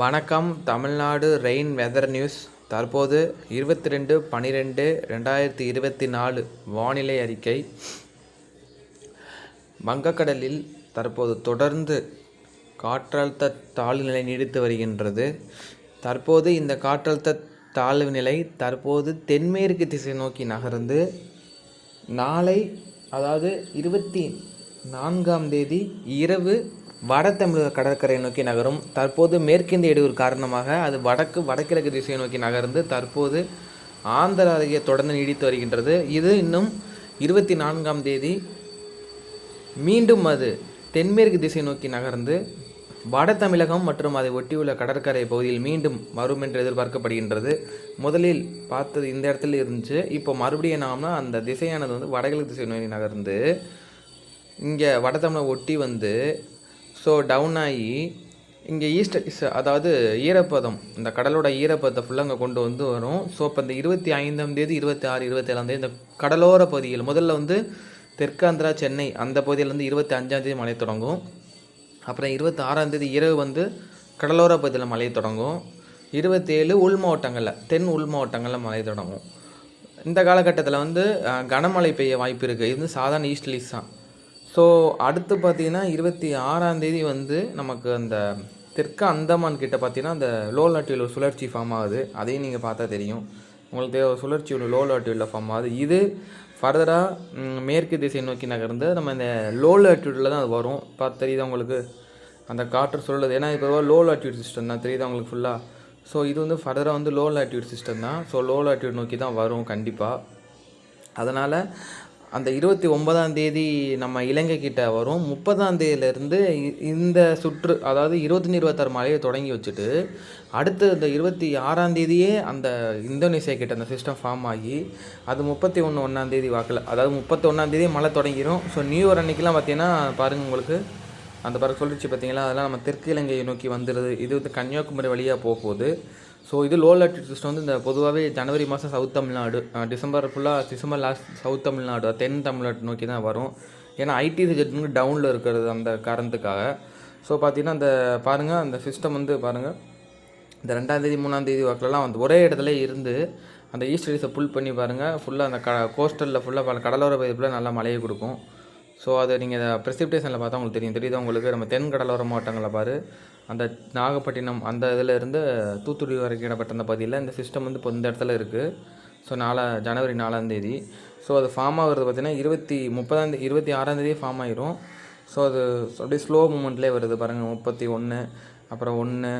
வணக்கம். Tamil Nadu rain weather news. தற்போது இருபத்தி ரெண்டு பன்னிரெண்டு ரெண்டாயிரத்தி இருபத்தி நாலு வானிலை அறிக்கை. வங்கக்கடலில் தற்போது தொடர்ந்து காற்றழுத்த தாழ்வு நிலை நீடித்து வருகின்றது. தற்போது இந்த காற்றழுத்த தாழ்வு நிலை தற்போது தென்மேற்கு திசை நோக்கி நகர்ந்து நாளை அதாவது இருபத்தி நான்காம் தேதி இரவு வட தமிழக கடற்கரை நோக்கி நகரும். தற்போது மேற்கிந்திய இடையூறு காரணமாக அது வடக்கு வடகிழக்கு திசையை நோக்கி நகர்ந்து தற்போது ஆந்திர அருகே தொடர்ந்து நீடித்து வருகின்றது. இது இன்னும் இருபத்தி நான்காம் தேதி மீண்டும் அது தென்மேற்கு திசை நோக்கி நகர்ந்து வட தமிழகம் மற்றும் அதை ஒட்டியுள்ள கடற்கரை பகுதியில் மீண்டும் வரும் என்று எதிர்பார்க்கப்படுகின்றது. முதலில் பார்த்தது இந்த இடத்துல இருந்துச்சு. இப்போ மறுபடியும் என்னாகும்னா அந்த திசையானது வந்து வடகிழக்கு திசை நோக்கி நகர்ந்து இங்கே வட தமிழகம் ஒட்டி வந்து ஸோ டவுன் ஆகி இங்கே ஈஸ்ட் அதாவது ஈரப்பதம் இந்த கடலோட ஈரப்பதத்தை ஃபுல்லாக அங்கே கொண்டு வந்து வரும். ஸோ இப்போ இந்த இருபத்தி ஐந்தாம் தேதி இருபத்தி ஆறு இருபத்தேழாம் தேதி இந்த கடலோர பகுதிகள் முதல்ல வந்து தெற்காந்திரா சென்னை அந்த பகுதியிலேருந்து இருபத்தி அஞ்சாம் தேதி மழை தொடங்கும். அப்புறம் இருபத்தி ஆறாம் தேதி இரவு வந்து கடலோர பகுதியில் மழை தொடங்கும். இருபத்தேழு உள் மாவட்டங்களில் தென் உள் மாவட்டங்களில் மழை தொடங்கும். இந்த காலகட்டத்தில் வந்து கனமழை பெய்ய வாய்ப்பு இருக்குது இது வந்து சாதாரண ஈஸ்ட்லீஸ் தான். ஸோ அடுத்து பார்த்தீங்கன்னா இருபத்தி ஆறாம் தேதி வந்து நமக்கு அந்த தெற்கு அந்தமான் கிட்ட பார்த்தீங்கன்னா அந்த லோ லாட்டியில் ஒரு சுழற்சி ஃபார்ம் ஆகுது. அதையும் நீங்கள் பார்த்தா தெரியும். உங்களுக்கு தேவை சுழற்சி ஒரு லோ லாட்டியூடில் ஃபார்ம் ஆகுது. இது ஃபர்தராக மேற்கு திசை நோக்கி நகர்ந்து நம்ம இந்த லோ லாட்டியூடில் தான் அது வரும். பார்த்து தெரியுதா உங்களுக்கு? அந்த காற்று சொல்லுது ஏன்னா இப்போ லோ லாட்டியூட் சிஸ்டம் தான். தெரியுதா உங்களுக்கு ஃபுல்லாக ஸோ இது வந்து ஃபர்தராக வந்து லோ லாட்டியூட் சிஸ்டம் தான். ஸோ லோ லாட்டியூட் நோக்கி தான் வரும் கண்டிப்பாக அதனால் அந்த இருபத்தி ஒன்பதாம் தேதி நம்ம இலங்கை கிட்ட வரும். முப்பதாம் தேதியிலேருந்து இந்த சுற்று அதாவது இருபத்தஞ்சி இருபத்தாறு மழையை தொடங்கி வச்சுட்டு அடுத்து இந்த இருபத்தி ஆறாம் தேதியே அந்த இந்தோனேசியா கிட்ட அந்த சிஸ்டம் ஃபார்ம் ஆகி அது முப்பத்தி ஒன்று ஒன்றாம் தேதி வாக்கில் அதாவது முப்பத்தி ஒன்றாம் மழை தொடங்கிடும் ஸோ நியூ இயர் அன்னைக்கெலாம் பார்த்தீங்கன்னா பாருங்கள் உங்களுக்கு அந்த பிறகு சொல்லிச்சு பார்த்தீங்களா அதெல்லாம் நம்ம தெற்கு இலங்கையை நோக்கி வந்துடுது இது வந்து கன்னியாகுமரி வழியாக போக போகுது ஸோ இது லோ லாட்டிட் சிஸ்டம் வந்து இந்த பொதுவாகவே ஜனவரி மாதம் சவுத் தமிழ்நாடு டிசம்பர் ஃபுல்லாக டிசம்பர் லாஸ்ட் சவுத் தமிழ்நாடு தென் தமிழ்நாடு நோக்கி தான் வரும். ஏன்னா ஐடி ரிஜெக்ட் வந்து டவுனில் இருக்கிறது அந்த காரணத்துக்காக. ஸோ பார்த்தீங்கன்னா அந்த பாருங்கள் அந்த சிஸ்டம் வந்து பாருங்கள் இந்த ரெண்டாந்தேதி மூணாந்தேதி வாக்கிலலாம் வந்து ஒரே இடத்துல இருந்து அந்த ஈஸ்ட் ரீஸை புல் பண்ணி பாருங்கள் ஃபுல்லாக அந்த க கோஸ்டலில் ஃபுல்லாக கடலோர பகுதி ஃபுல்லாக நல்லா மழையை கொடுக்கும். ஸோ அதை நீங்கள் ப்ரெசிபிடேஷனில் பார்த்தா உங்களுக்கு தெரியும். தெரியுது உங்களுக்கு? நம்ம தென் கடலோர மாவட்டங்களில் பாரு. அந்த நாகப்பட்டினம் அந்த இதில் இருந்து தூத்துக்குடி வரைக்கும் இடப்பட்ட அந்த பகுதியில் இந்த சிஸ்டம் வந்து இப்போ இந்த இடத்துல இருக்குது ஸோ நாலா ஜனவரி நாலாந்தேதி ஸோ அது ஃபார்ம் ஆகிறது பார்த்திங்கன்னா இருபத்தி முப்பதாம் இருபத்தி ஆறாந்தேதியே ஃபார்ம் ஆயிரும். ஸோ அது அப்படியே ஸ்லோ மூமெண்ட்லேயே வருது பாருங்கள் முப்பத்தி ஒன்று அப்புறம் ஒன்று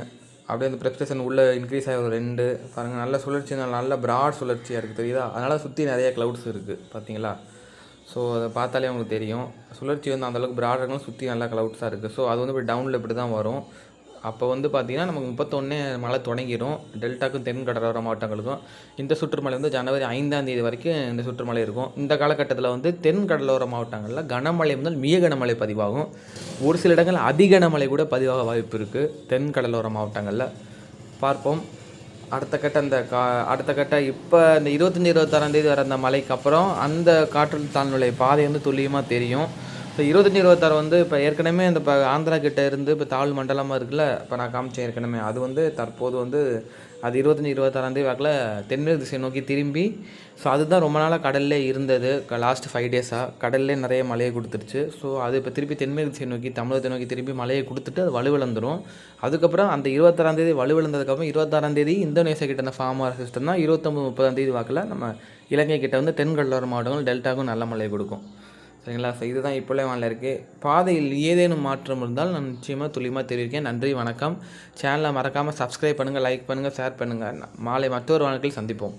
அப்படியே அந்த ப்ரெஸ்டேஷன் உள்ளே இன்க்ரீஸ் ஆகிற ஒரு ரெண்டு. பாருங்கள் நல்ல சுழற்சி நல்ல ப்ராட் சுழற்சியாக இருக்குது தெரியுதா? அதனால் சுற்றி நிறைய க்ளவுட்ஸ் இருக்குது பார்த்தீங்களா? ஸோ அதை பார்த்தாலே உங்களுக்கு தெரியும். சுழற்சி வந்து அந்தளவுக்கு ப்ராடாக சுற்றி நல்லா க்ளவுட்ஸாக இருக்குது ஸோ அது வந்து இப்படி டவுனில் இப்படி தான் வரும். அப்போ வந்து பார்த்தீங்கன்னா நமக்கு முப்பத்தொன்னே மழை தொடங்கிடும் டெல்டாக்கும் தென் கடலோர மாவட்டங்களுக்கும். இந்த சுற்றுமலை வந்து ஜனவரி ஐந்தாம் தேதி வரைக்கும் இந்த சுற்றுமலை இருக்கும். இந்த காலகட்டத்தில் வந்து தென் கடலோர மாவட்டங்களில் கனமழை முதல் மிக கனமழை பதிவாகும். ஒரு சில இடங்கள் அதிகனமழை கூட பதிவாக வாய்ப்பு இருக்குது தென் கடலோர மாவட்டங்களில். பார்ப்போம். அடுத்த கட்ட அந்த கா அடுத்த கட்ட இப்போ இந்த இருபத்தஞ்சி இருபத்தாறாந்தேதி வர அந்த மழைக்கு அப்புறம் அந்த காற்றழுத்த தாழ்நிலை பாதை வந்து துல்லியமாக தெரியும். இப்போ இருபத்தஞ்சி இருபத்தாறு வந்து இப்போ ஏற்கனவே இந்த இப்போ ஆந்திரா கிட்ட இருந்து இப்போ தாழ் மண்டலமாக இருக்குல்ல இப்போ நான் காமிச்சேன் ஏற்கனவே. அது வந்து தற்போது வந்து அது இருபத்தஞ்சி இருபத்தாறாந்தேதி வாக்கில் தென்மேற்கு திசை நோக்கி திரும்பி. ஸோ அதுதான் ரொம்ப நாளாக கடல்லே இருந்தது. லாஸ்ட் ஃபைவ் டேஸாக கடல்லே நிறைய மழையை கொடுத்துருச்சு. ஸோ அது இப்போ திருப்பி தென்மேற்கு திசை நோக்கி தமிழகத்தை நோக்கி திரும்பி மழையை கொடுத்துட்டு அது வலுவிழந்துடும் அதுக்கப்புறம் அந்த இருபத்தாறாந்தேதி வலுவிழந்ததுக்கப்புறம் இருபத்தாறாந்தேதி இந்தோனேஷியா இந்தோனேசியா கிட்ட அந்த ஃபார்ம் ஆகிற சிஸ்டம் தான் இருபத்தொம்பது முப்பதாம் தேதி வாக்கில் நம்ம இலங்கை கிட்ட வந்து தென்கடலோர மாவட்டங்கள் டெல்டாவுக்கும் நல்ல மழை கொடுக்கும். சரிங்களா? ஸோ இதுதான் இப்போலே வானில் இருக்குது பாதையில் ஏதேனும் மாற்றம் இருந்தால் நான் நிச்சயமாக துல்லியமாக தெரிவிக்கேன் நன்றி வணக்கம். சேனலை மறக்காமல் சப்ஸ்கிரைப் பண்ணுங்கள் லைக் பண்ணுங்கள் ஷேர் பண்ணுங்கள் மாலை மற்றொரு வானத்தில் சந்திப்போம்.